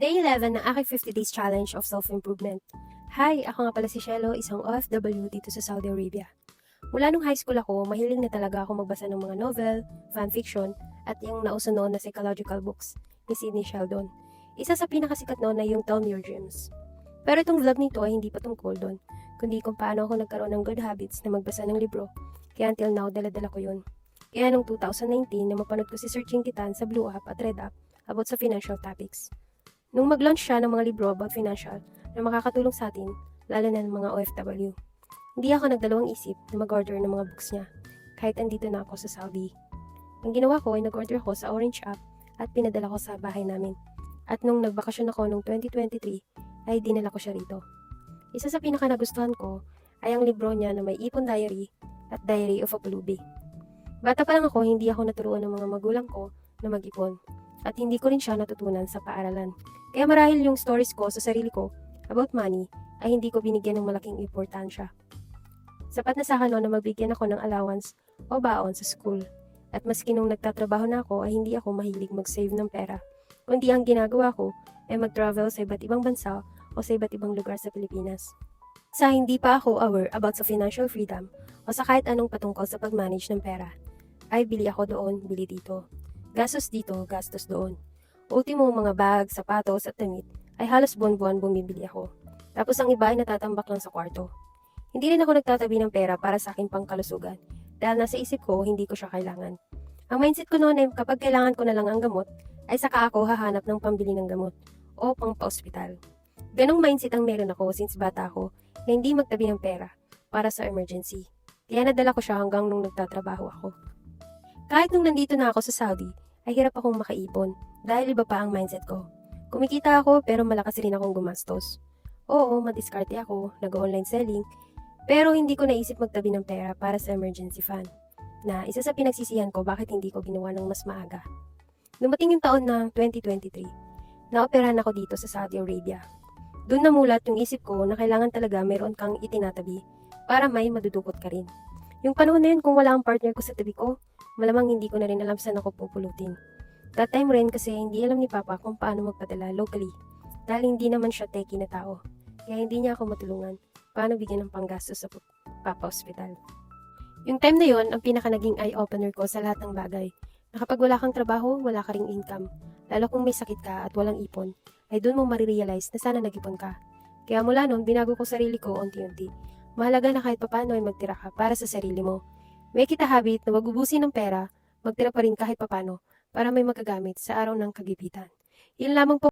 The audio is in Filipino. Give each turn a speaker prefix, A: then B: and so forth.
A: Day 11 ng aking 50 Days Challenge of Self-Improvement. Hi, ako nga pala si Shelo, isang OFW dito sa Saudi Arabia. Mula nung high school ako, mahiling na talaga ako magbasa ng mga novel, fanfiction, at yung nauso noon na psychological books ni Sidney Sheldon. Isa sa pinakasikat noon na yung Tell Me Your Dreams. Pero itong vlog nito ay hindi patungkol doon, kundi kung paano ako nagkaroon ng good habits na magbasa ng libro. Kaya until now, daladala ko yun. Kaya nung 2019 na mapanood ko si Searching Titan sa Blue App at Red App about sa financial topics. Nung mag-launch siya ng mga libro about financial na makakatulong sa atin, lalo na ng mga OFW. Hindi ako nagdalawang isip na mag-order ng mga books niya, kahit andito na ako sa Saudi. Ang ginawa ko ay nag-order ako sa Orange app at pinadala ko sa bahay namin. At nung nagbakasyon ako noong 2023, ay dinala ko siya rito. Isa sa pinaka nagustuhan ko ay ang libro niya na may Ipon Diary at Diary of a Pulubi. Bata pa lang ako, hindi ako naturuan ng mga magulang ko na mag-ipon. At hindi ko rin siya natutunan sa paaralan. Kaya marahil yung stories ko sa sarili ko about money ay hindi ko binigyan ng malaking importansya. Sapat na sa akin noon na magbigyan ako ng allowance o baon sa school. At maski nung nagtatrabaho na ako ay hindi ako mahilig mag-save ng pera. Kundi ang ginagawa ko ay mag-travel sa iba't ibang bansa o sa iba't ibang lugar sa Pilipinas. Sa hindi pa ako aware about sa financial freedom o sa kahit anong patungkol sa pag-manage ng pera, ay bili ako doon, bili dito. Gastos dito, gastos doon. Ultimo mga bag, sapatos at damit ay halos buwan-buwan bumibili ako. Tapos ang iba ay natatambak lang sa kwarto. Hindi rin ako nagtatabi ng pera para sa aking pangkalusugan dahil nasa isip ko hindi ko siya kailangan. Ang mindset ko noon ay kapag kailangan ko na lang ang gamot, ay saka ako hahanap ng pambili ng gamot o pang pa-ospital. Ganong mindset ang meron ako since bata ako na hindi magtabi ng pera para sa emergency. Kaya nadala ko siya hanggang nung nagtatrabaho ako. Kahit nung nandito na ako sa Saudi, ay hirap akong makaipon dahil iba pa ang mindset ko. Kumikita ako pero malakas rin akong gumastos. Oo, madiskarte ako, nag-online selling, pero hindi ko naisip magtabi ng pera para sa emergency fund. Na isa sa pinagsisihan ko bakit hindi ko ginawa ng mas maaga. Dumating yung taon ng 2023, naoperahan ako dito sa Saudi Arabia. Doon namulat yung isip ko na kailangan talaga meron kang itinatabi para may madudukot ka rin. Yung panahon na yun kung wala ang partner ko sa tabi ko, malamang hindi ko na rin alam saan ako pupulutin. That time rin kasi hindi alam ni Papa kung paano magpadala locally dahil hindi naman siya techie na tao. Kaya hindi niya ako matulungan paano bigyan ng panggastos sa Papa Hospital. Yung time na yon ang pinaka naging eye-opener ko sa lahat ng bagay. Na kapag wala kang trabaho, wala ka ring income. Lalo kung may sakit ka at walang ipon, ay doon mo marirealize na sana nag-ipon ka. Kaya mula noon, binago ko sarili ko unti-unti. Mahalaga na kahit papano ay magtira ka para sa sarili mo. May kita habit na wag ubusin ng pera, magtira pa rin kahit papano para may magagamit sa araw ng kagipitan. Yun lamang po